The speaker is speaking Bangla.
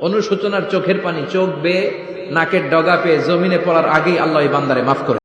অনুশোচনার চোখের পানি, চোখ বেয়ে, নাকের ডগা পেয়ে, জমিনে পড়ার আগেই আল্লাহ বান্দারে মাফ করে।